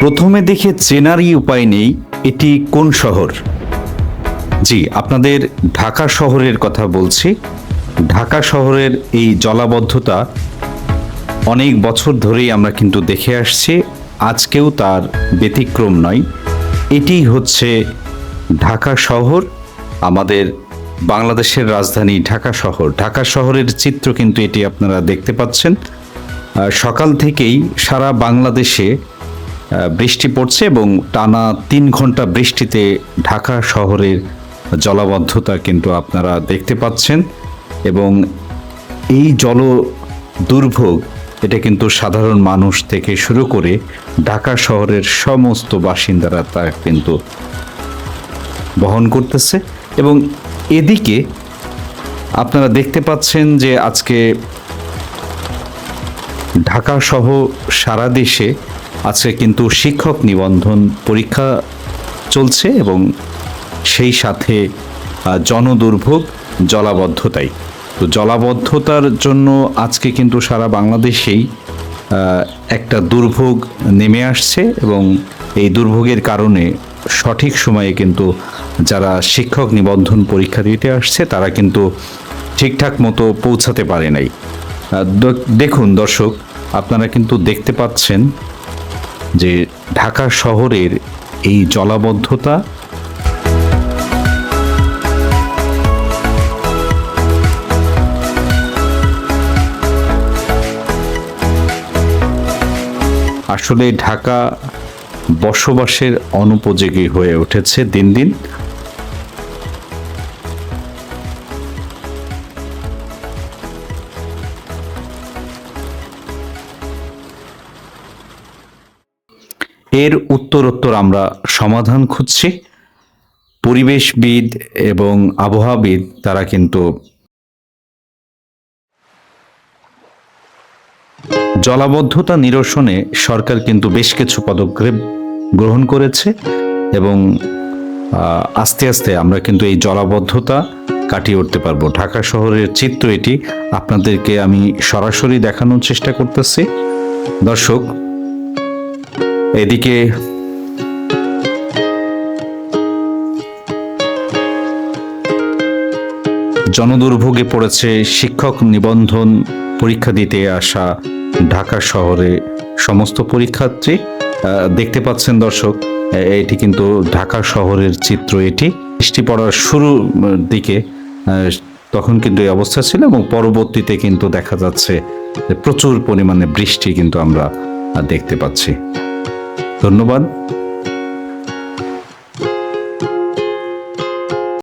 প্রথমে দেখে চেনারই উপায় নেই, এটি কোন শহর? জি, আপনাদের ঢাকা শহরের কথা বলছি। ঢাকা শহরের এই জলাবদ্ধতা অনেক বছর ধরেই আমরা কিন্তু দেখে আসছি, আজকেও তার ব্যতিক্রম নয়। এটি হচ্ছে ঢাকা শহর, আমাদের বাংলাদেশের রাজধানী ঢাকা শহর। ঢাকা শহরের চিত্র কিন্তু এটি আপনারা দেখতে পাচ্ছেন। সকাল থেকেই সারা বাংলাদেশে বৃষ্টি পড়ছে এবং টানা তিন ঘণ্টা বৃষ্টিতে ঢাকা শহরের জলাবদ্ধতা কিন্তু আপনারা দেখতে পাচ্ছেন এবং এই জল দুর্ভোগ, এটা কিন্তু সাধারণ মানুষ থেকে শুরু করে ঢাকা শহরের সমস্ত বাসিন্দারা তা কিন্তু বহন করতেছে এবং এদিকে আপনারা দেখতে পাচ্ছেন যে আজকে ঢাকা সহ সারা দেশে আজকে কিন্তু শিক্ষক নিবন্ধন পরীক্ষা চলছে এবং সেই সাথে জনদুর্ভোগ, জলাবদ্ধতাই। তো জলাবদ্ধতার জন্য আজকে কিন্তু সারা বাংলাদেশেই একটা দুর্ভোগ নেমে আসছে এবং এই দুর্ভোগের কারণে সঠিক সময়ে কিন্তু যারা শিক্ষক নিবন্ধন পরীক্ষা দিতে আসছে, তারা কিন্তু ঠিকঠাক মতো পৌঁছাতে পারে নাই। দেখুন দর্শক, আপনারা কিন্তু দেখতে পাচ্ছেন যে ঢাকা শহরের এই জলাবদ্ধতা আসলে ঢাকা বসবাসের অনুপযোগী হয়ে উঠেছে দিন দিন। এর উত্তরোত্তর আমরা সমাধান খুঁজছি। পরিবেশবিদ এবং আবহাওয়াবিদ, তারা কিন্তু জলাবদ্ধতা নিরসনে সরকার কিন্তু বেশ কিছু পদক্ষেপ গ্রহণ করেছে এবং আস্তে আস্তে আমরা কিন্তু এই জলাবদ্ধতা কাটিয়ে উঠতে পারব। ঢাকা শহরের চিত্র এটি। আপনাদেরকে আমি সরাসরি দেখানোর চেষ্টা করতেছি। দর্শক এদিকে জনদুর্ভোগে পড়েছে শিক্ষক নিবন্ধন পরীক্ষা দিতে আসা ঢাকা শহরে সমস্ত পরীক্ষার্থী দেখতে পাচ্ছেন দর্শক এটি কিন্তু ঢাকা শহরের চিত্র এটি। বৃষ্টি পড়ার শুরু দিকে তখন কিন্তু এই অবস্থা ছিল এবং পরবর্তীতে কিন্তু দেখা যাচ্ছে প্রচুর পরিমাণে বৃষ্টি কিন্তু আমরা দেখতে পাচ্ছি। ধন্যবাদ।